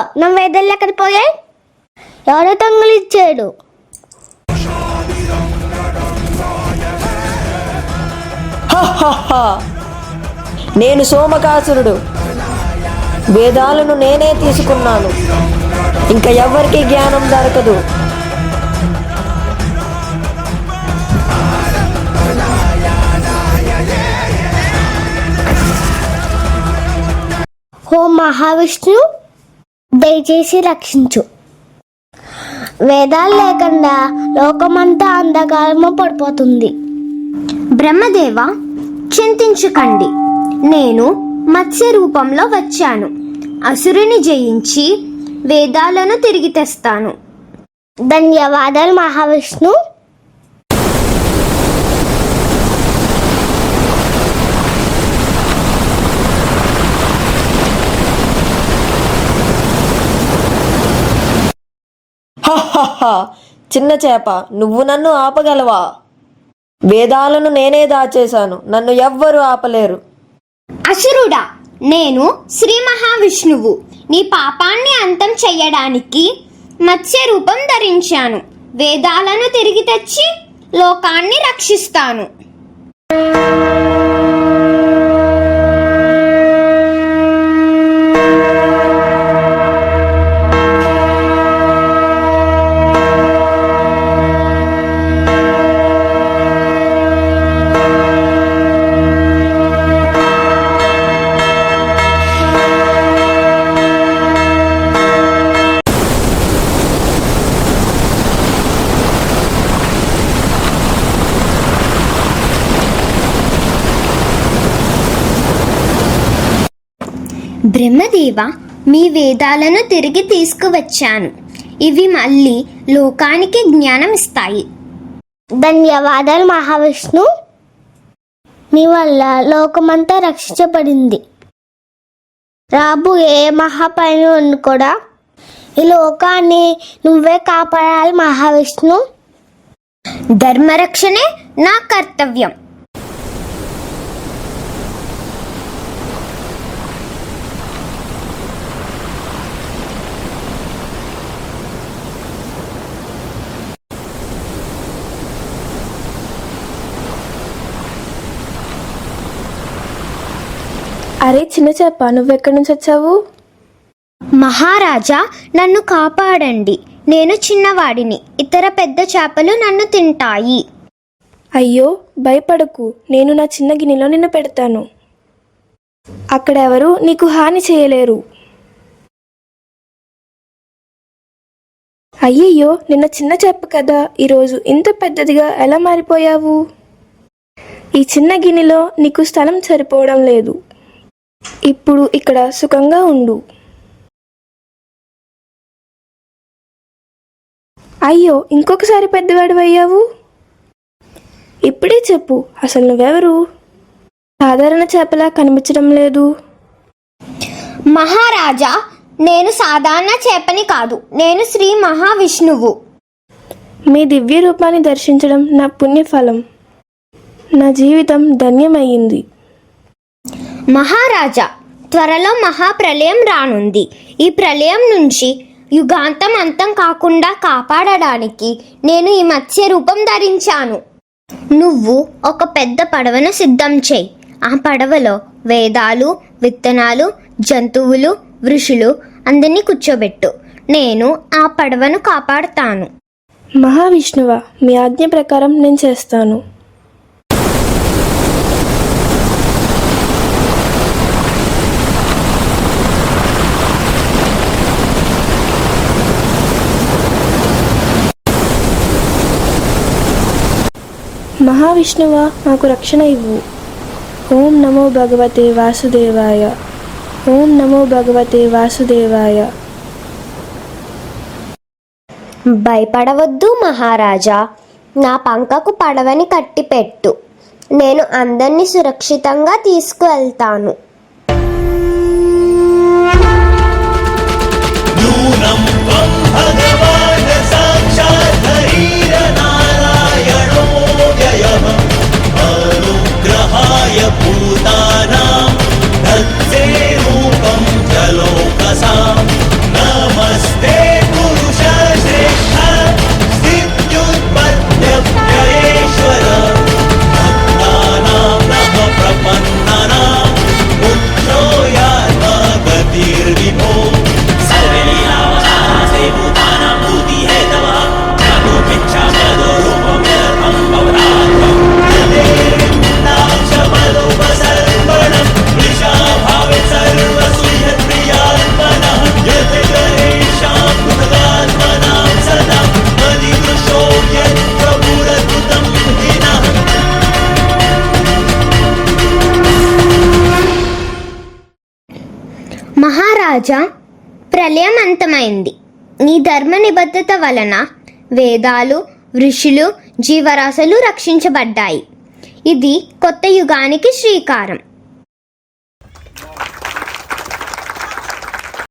అయ్యో నా వేదలు ఎక్కడ పోయాయి ఎవరో తొంగలు ఇచ్చాడు. నేను సోమకాసురుడు. వేదాలను నేనే తీసుకున్నాను. ఇంకా ఎవ్వరికీ జ్ఞానం దొరకదు. ఓ మహావిష్ణు దయచేసి రక్షించు. వేదాలు లేకుండా లోకమంతా అంధకారము పడిపోతుంది. బ్రహ్మదేవ చింతించకండి. నేను మత్స్య రూపంలో వచ్చాను. అసురుని జయించి వేదాలను తిరిగి తెస్తాను. ధన్యవాదాలు మహావిష్ణు. ఆహా చిన్న చేప నువ్వు నన్ను ఆపగలవా? వేదాలను నేనే దాచేశాను నన్ను ఎవ్వరూ ఆపలేరు. అసురుడా నేను శ్రీ మహావిష్ణువు. నీ పాపాన్ని అంతం చెయ్యడానికి మత్స్య రూపం ధరించాను. వేదాలను తిరిగి తెచ్చి లోకాన్ని రక్షిస్తాను. బ్రహ్మదేవ మీ వేదాలను తిరిగి తీసుకువచ్చాను. ఇవి మళ్ళీ లోకానికి జ్ఞానం ఇస్తాయి ధన్యవాదాలు మహావిష్ణు. మీ వల్ల లోకమంతా రక్షించబడింది. రాబు ఏ మహాపైన కూడా ఈ లోకాన్ని నువ్వే కాపాడాలి మహావిష్ణు. ధర్మరక్షణే నా కర్తవ్యం. అరే చిన్న చేప నువ్వెక్కడి నుంచి వచ్చావు? మహారాజా నన్ను కాపాడండి. నేను చిన్నవాడిని. ఇతర పెద్ద చేపలు నన్ను తింటాయి. అయ్యో భయపడకు. నేను నా చిన్న గిన్నెలో నిన్ను పెడతాను. అక్కడ ఎవరు నీకు హాని చేయలేరు. అయ్యయ్యో నిన్న చిన్న చేప కదా. ఈరోజు ఇంత పెద్దదిగా ఎలా మారిపోయావు? ఈ చిన్న గిన్నెలో నీకు స్థలం సరిపోవడం లేదు. ఇప్పుడు ఇక్కడ సుఖంగా ఉండు. అయ్యో ఇంకొకసారి పెద్దవాడు అయ్యావు? ఇప్పుడే చెప్పు అసలు నువ్వెవరు? సాధారణ చేపలా కనిపించడం లేదు. మహారాజా నేను సాధారణ చేపని కాదు నేను శ్రీ మహావిష్ణువు. మీ దివ్య రూపాన్ని దర్శించడం నా పుణ్యఫలం. నా జీవితం ధన్యమయ్యింది. మహారాజా త్వరలో మహాప్రలయం రానుంది. ఈ ప్రళయం నుంచి యుగాంతం అంతం కాకుండా కాపాడడానికి నేను ఈ మత్స్య రూపం ధరించాను. నువ్వు ఒక పెద్ద పడవను సిద్ధం చేయి. ఆ పడవలో వేదాలు విత్తనాలు జంతువులు ఋషులు అందరినీ కూర్చోబెట్టు. నేను ఆ పడవను కాపాడుతాను. మహావిష్ణువ మీ ఆజ్ఞ ప్రకారం నేను చేస్తాను. మహావిష్ణువ మాకు రక్షణ ఇవ్వు. ఓం నమో భగవతే వాసుదేవాయ. ఓం నమో భగవతే వాసుదేవాయ. భయపడవద్దు మహారాజా నా పంకకు పడవని కట్టిపెట్టు. నేను అందరినీ సురక్షితంగా తీసుకువెళ్తాను. రాజా ప్రళయం అంతమైంది నీ ధర్మ నిబద్ధత వలన వేదాలు ఋషులు జీవరాశులు రక్షించబడ్డాయి. ఇది కొత్త యుగానికి శ్రీకారం.